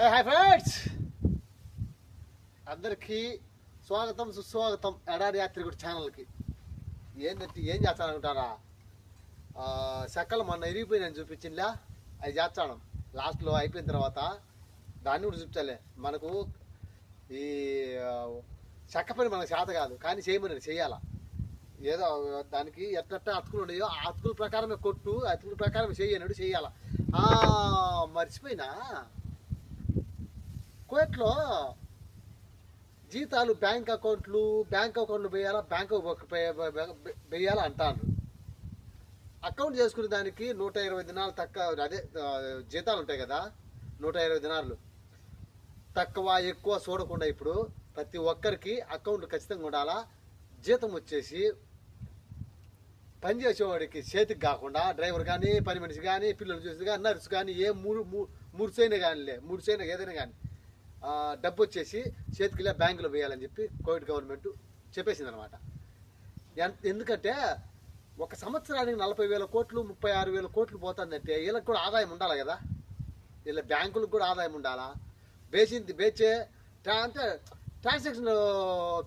Hi hi friends అందరికీ స్వాగతం సుస్వాగతం ఎడారి యాత్రికుడు ఛానల్కి. ఏంటంటే ఏం చేస్తాననుకుంటారా సెక్కలు మొన్న ఇరిగిపోయిన చూపించిందా అది చేస్తాను. లాస్ట్లో అయిపోయిన తర్వాత దాన్ని కూడా చూపించాలి. మనకు ఈ చెక్క పని మనకు చేత కాదు కానీ చేయమని చేయాలా? ఏదో దానికి ఎట్లట్ట అతుకులు ఉన్నాయో ఆ అతుకుల ప్రకారమే కొట్టు అతుకుల ప్రకారం చెయ్యనడు చేయాలా? మర్చిపోయినా? కోర్టులో జీతాలు బ్యాంక్ అకౌంట్లు బ్యాంక్ అకౌంట్లు వేయాలా బ్యాంక్ వేయాలా అంటారు అకౌంట్ చేసుకునే దానికి నూట ఇరవై దినాలు తక్కువ అదే జీతాలు ఉంటాయి కదా నూట ఇరవై దినాలు. తక్కువ ఎక్కువ చూడకుండా ఇప్పుడు ప్రతి ఒక్కరికి అకౌంట్ ఖచ్చితంగా ఉండాలా జీతం వచ్చేసి పని చేసేవాడికి చేతికి కాకుండా డ్రైవర్ కానీ పని మనిషి కానీ పిల్లలు చూసి కానీ నర్సు కానీ ఏ మూడు మూడు సైనా కానీలే మూడు సైనా ఏదైనా కానీ డబ్బు వచ్చేసి చేతికిలా బ్యాంకులో వేయాలని చెప్పి కోవిడ్ గవర్నమెంట్ చెప్పేసింది అనమాట ఎందుకంటే ఒక సంవత్సరానికి నలభై వేల కోట్లు ముప్పై ఆరు వేల కోట్లు పోతుందంటే వీళ్ళకి కూడా ఆదాయం ఉండాలి కదా? వీళ్ళ బ్యాంకులకు కూడా ఆదాయం ఉండాలా? వేసింది వేచే అంటే ట్రాన్సాక్షన్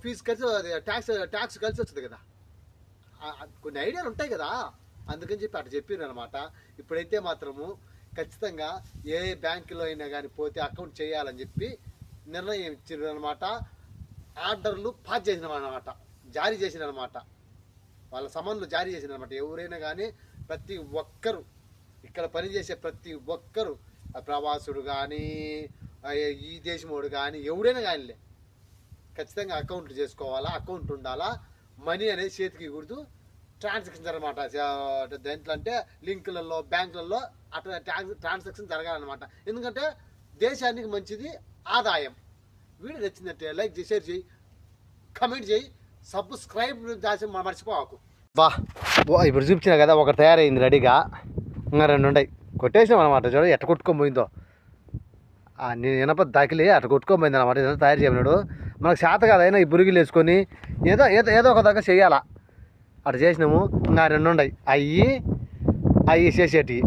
ఫీజు కలిసి ట్యాక్స్ ట్యాక్స్ కలిసి వచ్చింది కదా? కొన్ని ఐడియాలు ఉంటాయి కదా? అందుకని చెప్పి అటు చెప్పారు అనమాట ఇప్పుడైతే మాత్రము ఖచ్చితంగా ఏ బ్యాంకులో అయినా కానీ పోతే అకౌంట్ చేయాలని చెప్పి నిర్ణయం ఇచ్చారు అనమాట ఆర్డర్లు పాస్ చేసిన అనమాట జారీ చేసిన అనమాట వాళ్ళ సమన్లు జారీ చేసిన అనమాట ఎవరైనా కానీ ప్రతి ఒక్కరు ఇక్కడ పనిచేసే ప్రతి ఒక్కరు ప్రవాసుడు కానీ ఈ దేశమోడు కానీ ఎవడైనా కానీలే. ఖచ్చితంగా అకౌంట్ చేసుకోవాలా అకౌంట్ ఉండాలా మనీ అనేది చేతికి కూడదు ట్రాన్సాక్షన్ అనమాట దేంట్లో అంటే లింకులలో బ్యాంకులలో అట్లా ట్రాన్స్ ట్రాన్సాక్షన్ జరగాలన్నమాట. ఎందుకంటే దేశానికి మంచిది ఆదాయం. వీడియో నచ్చిందంటే లైక్ చేయి షేర్ చేయి కమెంట్ చేయి సబ్స్క్రైబ్ చేసి మర్చిపోవాకు. బా ఇప్పుడు చూపించిన కదా ఒకటి తయారైంది రెడీగా. ఇంకా రెండు ఉన్నాయి. కొట్టేసినాం అనమాట చూడ ఎట్ట కొట్టుకోబోయిందో పోయిందో. నేను ఇనప దాకిలి అట్ట కొట్టుకోబోయింది అనమాట ఏదో తయారు చేయమన్నాడు. మనకు చేత కాదైనా ఈ బురిగిలు వేసుకొని ఏదో ఏదో ఏదో ఒక దగ్గర చేయాలా. అటు చేసినాము ఇంకా రెండు ఉన్నాయి అయ్యి అవి చేసేటివి.